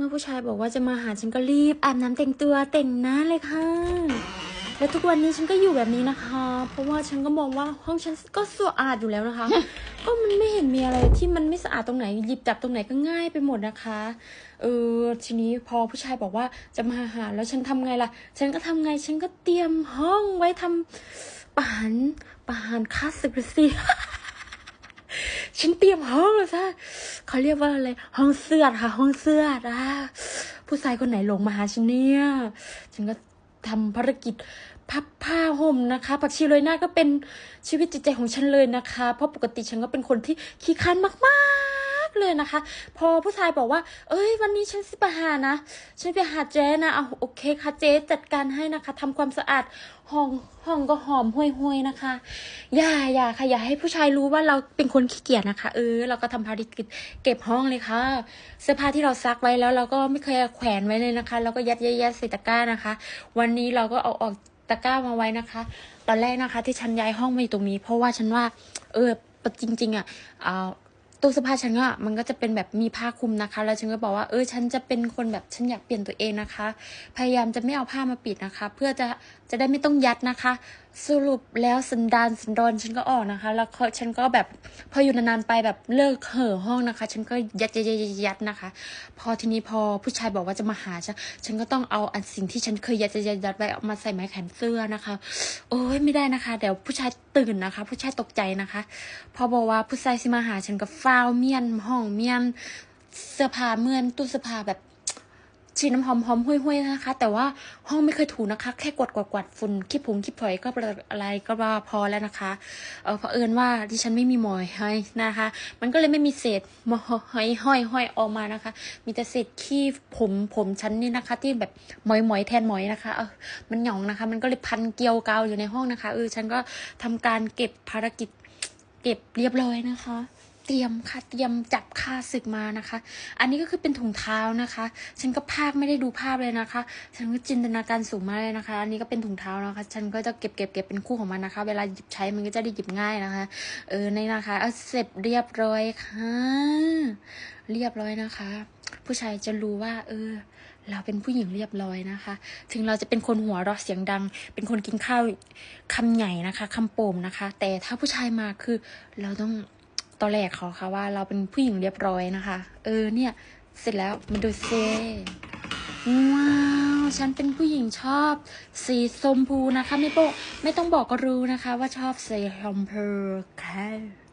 มื่อผู้ชายบอกว่าจะมาหาฉันก็รีบอาบน้ำแต่งตัวแต่งหน้าเลยค่ะ แล้วทุกวันนี้ฉันก็อยู่แบบนี้นะคะ เพราะว่าฉันก็มองว่าห้องฉันก็สะอาดอยู่แล้วนะคะ ก็มันไม่เห็นมีอะไรที่มันไม่สะอาดตรงไหนหยิบจับตรงไหนก็ง่ายไปหมดนะคะ เออทีนี้พอผู้ชายบอกว่าจะมาหาแล้วฉันทำไงล่ะ ฉันก็ทำไงฉันก็เตรียมห้องไว้ทำปานปานคลาสสิกสิ ฉันเตรียมห้องแล้วซะเขาเรียกว่าอะไร ห้องเสื้อค่ะ ห้องเสื้อนะผู้ชายคนไหนหลงมาหาฉันเนี่ย ฉันก็ทำภารกิจพับผ้าห่มนะคะผักชีโรยหน้าก็เป็นชีวิตจิตใจของฉันเลยนะคะ เพราะปกติฉันก็เป็นคนที่ขี้คันมาก ๆเลยนะคะ พอผู้ชายบอกว่า เอ้ย วันนี้ฉันสิไปหานะ ฉันไปหาเจ๊นะเอาโอเคค่ะเจ๊จัดการให้นะคะทำความสะอาดห้องห้องก็หอมห่วยๆนะคะ อย่าอย่าค่ะอย่าให้ผู้ชายรู้ว่าเราเป็นคนขี้เกียจนะคะ เออ เราก็ทำภารกิจเก็บห้องเลยค่ะ เสื้อผ้าที่เราซักไว้แล้วเราก็ไม่เคยแขวนไว้เลยนะคะ เราก็ยัดยัดยัดใส่ตะกร้านะคะ วันนี้เราก็เอาออกตะกร้ามาไว้นะคะ ตอนแรกนะคะ ที่ฉันย้ายห้องมาอยู่ตรงนี้ เพราะว่าฉันว่า เออจริงๆอะเอา ตู้เสื้อผ้าฉันก็มันก็จะเป็นแบบมีผ้าคลุมนะคะ แล้วฉันก็บอกว่าเออฉันจะเป็นคนแบบฉันอยากเปลี่ยนตัวเองนะคะ พยายามจะไม่เอาผ้ามาปิดนะคะ เพื่อจะจะได้ไม่ต้องยัดนะคะสรุปแล้วสันดานสันดอนฉันก็ออกนะคะ แล้วก็ฉันก็แบบพออยู่นานๆไปแบบเลิกเห่อห้องนะคะ ฉันก็ยัดยัดยัดยัดนะคะ พอทีนี้พอผู้ชายบอกว่าจะมาหาฉันฉันก็ต้องเอาอันสิ่งที่ฉันเคยยัดยัดยัดยัดไว้เอามาใส่ไม้แขวนเสื้อนะคะ โอ้ยไม่ได้นะคะ เดี๋ยวผู้ชายตื่นนะคะ ผู้ชายตกใจนะคะ พอบอกว่าผู้ชายสิมาหาฉันก็ฟ้าวเมียนห้องเมียนเสื้อผ้าเมื่อนตู้เสื้อผ้าแบบ ฉีดน้ำหอมหอมห้วยๆนะคะ แต่ว่าห้องไม่เคยถูนะคะ แค่กวาดกวาดกวาดฝุ่นขี้ผงขี้ผอยก็อะไรก็ว่าพอแล้วนะคะเออเผอิญว่าดิฉันไม่มีหมอยให้นะคะ มันก็เลยไม่มีเศษหมอยห้อยห้อยออกมานะคะ มีแต่เศษขี้ผมผมฉันนี่นะคะ ที่แบบหมอยหมอยแทนหมอยนะคะเออมันหยองนะคะ มันก็เลยพันเกลียวกาวอยู่ในห้องนะคะเออฉันก็ทำการเก็บภารกิจ เก็บเรียบร้อยนะคะ เตรียมค่ะเตรียมจับค่าศึกมานะคะ อันนี้ก็คือเป็นถุงเท้านะคะ ฉันก็ภาคไม่ได้ดูภาพเลยนะคะ ฉันก็จินตนาการสูงมากเลยนะคะ อันนี้ก็เป็นถุงเท้านะคะ ฉันก็จะเก็บเก็บเก็บเป็นคู่ของมันนะคะ เวลาหยิบใช้มันก็จะได้หยิบง่ายนะคะ เออในนะคะเอาเสร็จเรียบร้อยค่ะ เรียบร้อยนะคะ ผู้ชายจะรู้ว่า เออ เราเป็นผู้หญิงเรียบร้อยนะคะ ถึงเราจะเป็นคนหัวเราะเสียงดัง เป็นคนกินข้าวคำใหญ่นะคะคำโป่มนะคะ แต่ถ้าผู้ชายมาคือเราต้อง ตอแหลกเขาค่ะว่าเราเป็นผู้หญิงเรียบร้อยนะคะ เออเนี่ย เสร็จแล้วมาดูเซว้าว ฉันเป็นผู้หญิงชอบ สีชมพูนะคะ ไม่โปะไม่ต้องบอกก็รู้นะคะ ว่าชอบสีชมพูค่ะ